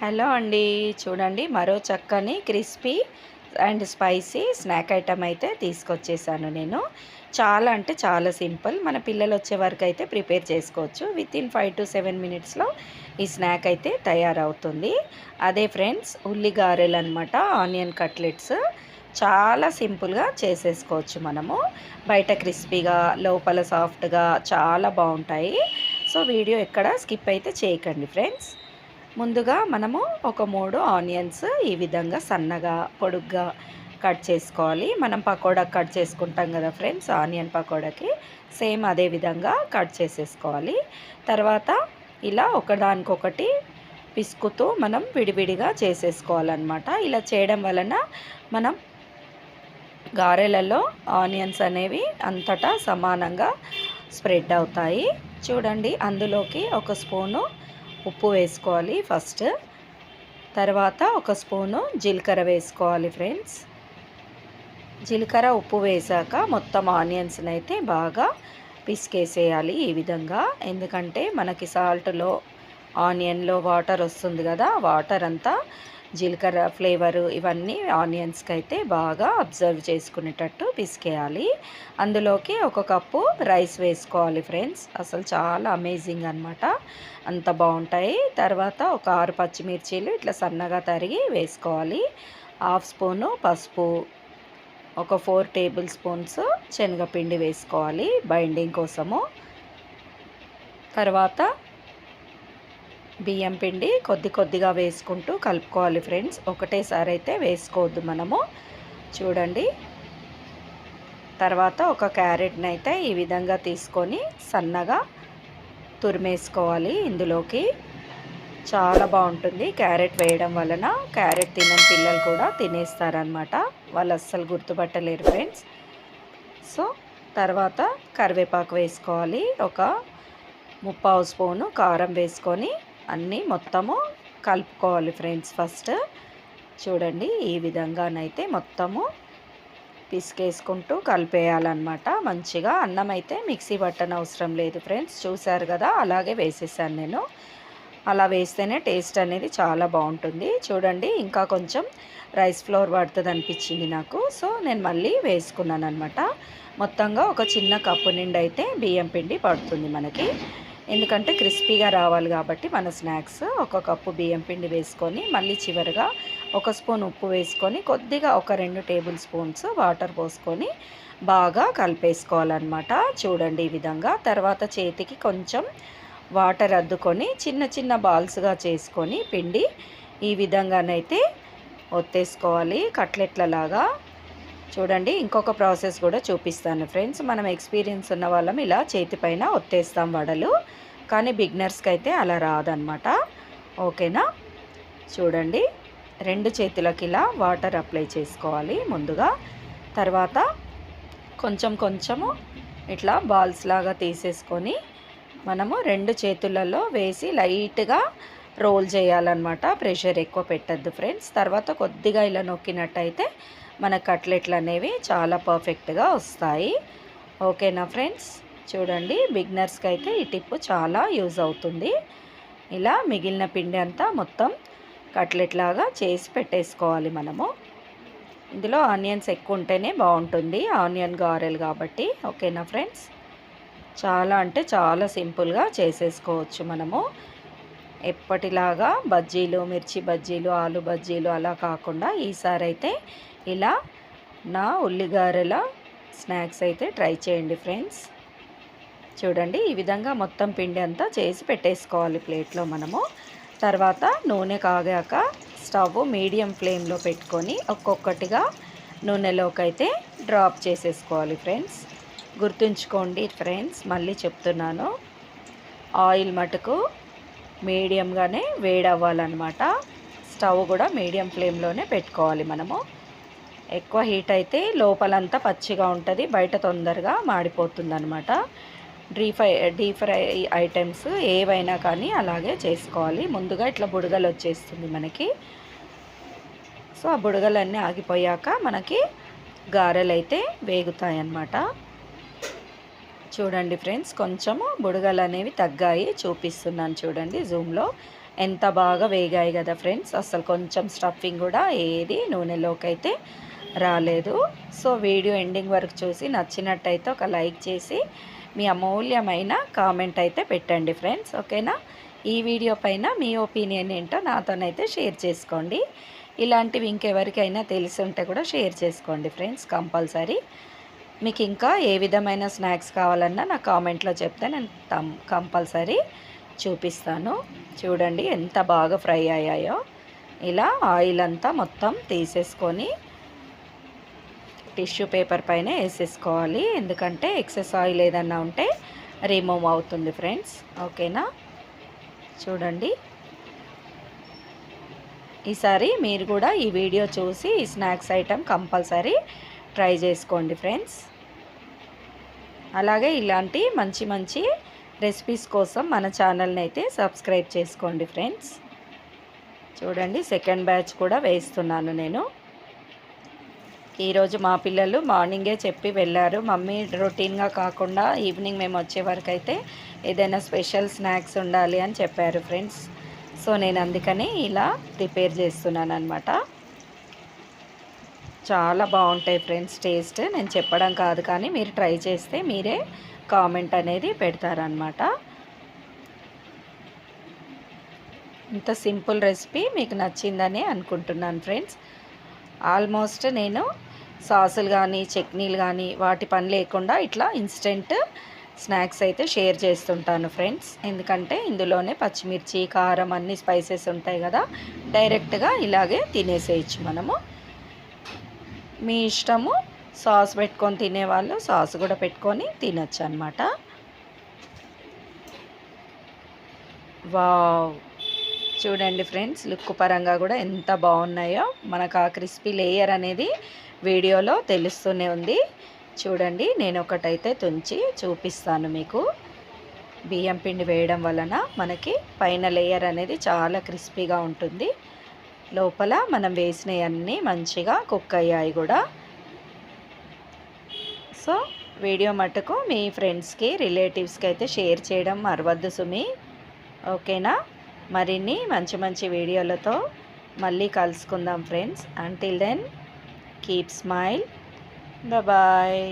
Hello అండి. చూడండి మరో చక్కని crispy and spicy snack item అయితే తీసుకొచ్చేసాను నేను. చాలా అంటే చాలా సింపుల్. మన పిల్లలు వచ్చే వరకు అయితే ప్రిపేర్ చేసుకోవచ్చు. With in five to seven మినిట్స్లో ఈ స్నాక్ అయితే తయారవుతుంది. అదే ఫ్రెండ్స్ ఉల్లిగారెలు అనమాట ఆనియన్ కట్లెట్స్. చాలా సింపుల్గా చేసేసుకోవచ్చు మనము. బయట క్రిస్పీగా లోపల సాఫ్ట్గా చాలా బాగుంటాయి. సో వీడియో ఎక్కడ స్కిప్ అయితే చేయకండి ఫ్రెండ్స్. ముందుగా మనము ఒక మూడు ఆనియన్స్ ఈ విధంగా సన్నగా పొడుగ్గా కట్ చేసుకోవాలి. మనం పకోడా కట్ చేసుకుంటాం కదా ఫ్రెండ్స్ ఆనియన్ పకోడాకి సేమ్ అదే విధంగా కట్ చేసేసుకోవాలి. తర్వాత ఇలా ఒకదానికొకటి పిసుకుతూ మనం విడివిడిగా చేసేసుకోవాలన్నమాట. ఇలా చేయడం వలన మనం గారెలలో ఆనియన్స్ అనేవి అంతటా సమానంగా స్ప్రెడ్ అవుతాయి. చూడండి అందులోకి ఒక స్పూను ఉప్పు వేసుకోవాలి ఫస్ట్. తర్వాత ఒక స్పూను జీలకర్ర వేసుకోవాలి ఫ్రెండ్స్. జీలకర్ర ఉప్పు వేసాక మొత్తం ఆనియన్స్ని అయితే బాగా పిసికేసేయాలి ఈ విధంగా. ఎందుకంటే మనకి సాల్ట్లో ఆనియన్లో వాటర్ వస్తుంది కదా వాటర్ అంతా జీలకర్ర ఫ్లేవరు ఇవన్నీ ఆనియన్స్కి అయితే బాగా అబ్జర్వ్ చేసుకునేటట్టు పిసికేయాలి. అందులోకి ఒక కప్పు రైస్ వేసుకోవాలి ఫ్రెండ్స్. అసలు చాలా అమేజింగ్ అనమాట అంత బాగుంటాయి. తర్వాత ఒక ఆరు పచ్చిమిర్చీలు ఇట్లా సన్నగా తరిగి వేసుకోవాలి. హాఫ్ స్పూను పసుపు ఒక ఫోర్ టేబుల్ స్పూన్స్ శనగపిండి వేసుకోవాలి బైండింగ్ కోసము. తర్వాత బియ్యం పిండి కొద్ది కొద్దిగా వేసుకుంటూ కలుపుకోవాలి ఫ్రెండ్స్. ఒకటేసారి అయితే వేసుకోవద్దు మనము. చూడండి. తర్వాత ఒక క్యారెట్ని అయితే ఈ విధంగా తీసుకొని సన్నగా తురిమేసుకోవాలి ఇందులోకి. చాలా బాగుంటుంది క్యారెట్ వేయడం వలన. క్యారెట్ తినని పిల్లలు కూడా తినేస్తారనమాట వాళ్ళు అస్సలు గుర్తుపట్టలేరు ఫ్రెండ్స్. సో తర్వాత కరివేపాకు వేసుకోవాలి. ఒక ముప్పావు స్పూను కారం వేసుకొని అన్నీ మొత్తము కలుపుకోవాలి ఫ్రెండ్స్ ఫస్ట్. చూడండి ఈ విధంగానైతే మొత్తము పిసికేసుకుంటూ కలిపేయాలన్నమాట. మంచిగా అన్నం అయితే మిక్సీ పట్టన అవసరం లేదు ఫ్రెండ్స్. చూశారు కదా అలాగే వేసేసాను నేను. అలా వేస్తేనే టేస్ట్ అనేది చాలా బాగుంటుంది. చూడండి ఇంకా కొంచెం రైస్ ఫ్లోర్ పడుతుంది అనిపించింది నాకు. సో నేను మళ్ళీ వేసుకున్నాను అనమాట మొత్తంగా ఒక చిన్న కప్పు నిండి అయితే బియ్యం పిండి పడుతుంది మనకి. ఎందుకంటే క్రిస్పీగా రావాలి కాబట్టి మన స్నాక్స్ ఒక కప్పు బియ్యం పిండి వేసుకొని మళ్ళీ చివరిగా ఒక స్పూన్ ఉప్పు వేసుకొని కొద్దిగా ఒక రెండు టేబుల్ స్పూన్స్ వాటర్ పోసుకొని బాగా కలిపేసుకోవాలన్నమాట. చూడండి ఈ విధంగా. తర్వాత చేతికి కొంచెం వాటర్ అద్దుకొని చిన్న చిన్న బాల్స్గా చేసుకొని పిండి ఈ విధంగానైతే ఒత్తేసుకోవాలి. కట్లెట్లలాగా చూడండి ఇంకొక ప్రాసెస్ కూడా చూపిస్తాను ఫ్రెండ్స్. మనం ఎక్స్పీరియన్స్ ఉన్న వాళ్ళం ఇలా చేతిపైన ఒత్తేస్తాం వడలు. కానీ బిగ్నర్స్కి అయితే అలా రాదనమాట ఓకేనా? చూడండి రెండు చేతులకి ఇలా వాటర్ అప్లై చేసుకోవాలి ముందుగా. తర్వాత కొంచెం కొంచెము ఇట్లా బాల్స్ లాగా తీసేసుకొని మనము రెండు చేతులలో వేసి లైట్గా రోల్ చేయాలన్నమాట. ప్రెషర్ ఎక్కువ పెట్టద్దు ఫ్రెండ్స్. తర్వాత కొద్దిగా ఇలా నొక్కినట్టయితే మన కట్లెట్లు అనేవి చాలా పర్ఫెక్ట్గా వస్తాయి. ఓకేనా ఫ్రెండ్స్? చూడండి బిగ్నర్స్కి అయితే ఈ టిప్ చాలా యూజ్ అవుతుంది. ఇలా మిగిలిన పిండి అంతా మొత్తం కట్లెట్ లాగా చేసి పెట్టేసుకోవాలి మనము. ఇందులో ఆనియన్స్ ఎక్కువ ఉంటేనే బాగుంటుంది ఆనియన్ గారెలు కాబట్టి. ఓకేనా ఫ్రెండ్స్? చాలా అంటే చాలా సింపుల్గా చేసేసుకోవచ్చు మనము. ఎప్పటిలాగా బజ్జీలు మిర్చి బజ్జీలు ఆలు బజ్జీలు అలా కాకుండా ఈసారి అయితే ఇలా నా ఉల్లిగారెల స్నాక్స్ అయితే ట్రై చేయండి ఫ్రెండ్స్. చూడండి ఈ విధంగా మొత్తం పిండి అంతా చేసి పెట్టేసుకోవాలి ప్లేట్లో మనము. తర్వాత నూనె కాగాక స్టవ్ మీడియం ఫ్లేమ్లో పెట్టుకొని ఒక్కొక్కటిగా నూనెలోకి అయితే డ్రాప్ చేసేసుకోవాలి ఫ్రెండ్స్. గుర్తుంచుకోండి ఫ్రెండ్స్ మళ్ళీ చెప్తున్నాను. ఆయిల్ మటుకు మీడియంగానే వేడవ్వాలన్నమాట. స్టవ్ కూడా మీడియం ఫ్లేమ్లోనే పెట్టుకోవాలి మనము. ఎక్కువ హీట్ అయితే లోపలంతా పచ్చిగా ఉంటుంది బయట తొందరగా మాడిపోతుంది అనమాట deep fry deep fry items ఏవైనా కానీ అలాగే చేసుకోవాలి. ముందుగా ఇట్లా బుడగలు వచ్చేస్తుంది మనకి. సో ఆ బుడగలన్నీ ఆగిపోయాక మనకి గారెలు అయితే వేగుతాయి అన్నమాట చూడండి ఫ్రెండ్స్ కొంచెము బుడగలు అనేవి తగ్గాయి చూపిస్తున్నాను చూడండి జూమ్లో. ఎంత బాగా వేగాయి కదా ఫ్రెండ్స్ అసలు కొంచెం స్టఫింగ్ కూడా ఏది నూనెలోకి అయితే రాలేదు. సో వీడియో ఎండింగ్ వరకు చూసి నచ్చినట్టయితే ఒక లైక్ చేసి మీ అమూల్యమైన కామెంట్ అయితే పెట్టండి ఫ్రెండ్స్ ఓకేనా? ఈ వీడియో పైన మీ ఒపీనియన్ ఏంటో నాతోనైతే షేర్ చేసుకోండి. ఇలాంటివి ఇంకెవరికైనా తెలిసి ఉంటే కూడా షేర్ చేసుకోండి ఫ్రెండ్స్ కంపల్సరీ. మీకు ఇంకా ఏ విధమైన స్నాక్స్ కావాలన్నా నా కామెంట్లో చెప్తే నేను కంపల్సరీ చూపిస్తాను. చూడండి ఎంత బాగా ఫ్రై అయ్యాయో. ఇలా ఆయిల్ అంతా మొత్తం తీసేసుకొని టిష్యూ పేపర్ పైన వేసేసుకోవాలి. ఎందుకంటే ఎక్సెస్ ఆయిల్ ఏదన్నా ఉంటే రిమూవ్ అవుతుంది ఫ్రెండ్స్. ఓకేనా? చూడండి. ఈసారి మీరు కూడా ఈ వీడియో చూసి ఈ స్నాక్స్ ఐటెం కంపల్సరీ ట్రై చేసుకోండి ఫ్రెండ్స్. అలాగే ఇలాంటి మంచి మంచి రెసిపీస్ కోసం మన ఛానల్ని అయితే సబ్స్క్రైబ్ చేసుకోండి ఫ్రెండ్స్. చూడండి సెకండ్ బ్యాచ్ కూడా వేస్తున్నాను నేను. ఈరోజు మా పిల్లలు మార్నింగే చెప్పి వెళ్ళారు. మమ్మీ రొటీన్గా కాకుండా ఈవినింగ్ మేము వచ్చే వరకు అయితే ఏదైనా స్పెషల్ స్నాక్స్ ఉండాలి అని చెప్పారు ఫ్రెండ్స్. సో నేను అందుకని ఇలా ప్రిపేర్ చేస్తున్నాను అనమాట చాలా బాగుంటాయి ఫ్రెండ్స్ టేస్ట్. నేను చెప్పడం కాదు కానీ మీరు ట్రై చేస్తే మీరే కామెంట్ అనేది పెడతారనమాట ఇంత సింపుల్ రెసిపీ మీకు నచ్చిందని అనుకుంటున్నాను ఫ్రెండ్స్. ఆల్మోస్ట్ నేను సాసులు కానీ చట్నీలు కానీ వాటి పని లేకుండా ఇట్లా ఇన్స్టెంట్ స్నాక్స్ అయితే షేర్ చేస్తుంటాను ఫ్రెండ్స్ ఎందుకంటే ఇందులోనే పచ్చిమిర్చి కారం అన్ని స్పైసెస్ ఉంటాయి కదా డైరెక్ట్గా ఇలాగే తినేసేయచ్చు మనము. మీ ఇష్టము సాస్ పెట్టుకొని తినేవాళ్ళు సాస్ కూడా పెట్టుకొని తినచ్చు అనమాట వావ్! చూడండి ఫ్రెండ్స్ లుక్ పరంగా కూడా ఎంత బాగున్నాయో. మనకు ఆ క్రిస్పీ లేయర్ అనేది వీడియోలో తెలుస్తూనే ఉంది. చూడండి నేను ఒకటైతే తుంచి చూపిస్తాను మీకు. బియ్యం పిండి వేయడం వలన మనకి పైన లేయర్ అనేది చాలా క్రిస్పీగా ఉంటుంది. లోపల మనం వేసినవన్నీ మంచిగా కుక్ అయ్యాయి కూడా. సో వీడియో మటుకు మీ ఫ్రెండ్స్కి రిలేటివ్స్కి అయితే షేర్ చేయడం మరవద్దు సుమి. ఓకేనా? మరిన్ని మంచి మంచి వీడియోలతో మళ్ళీ కలుసుకుందాం friends. Until then keep smile bye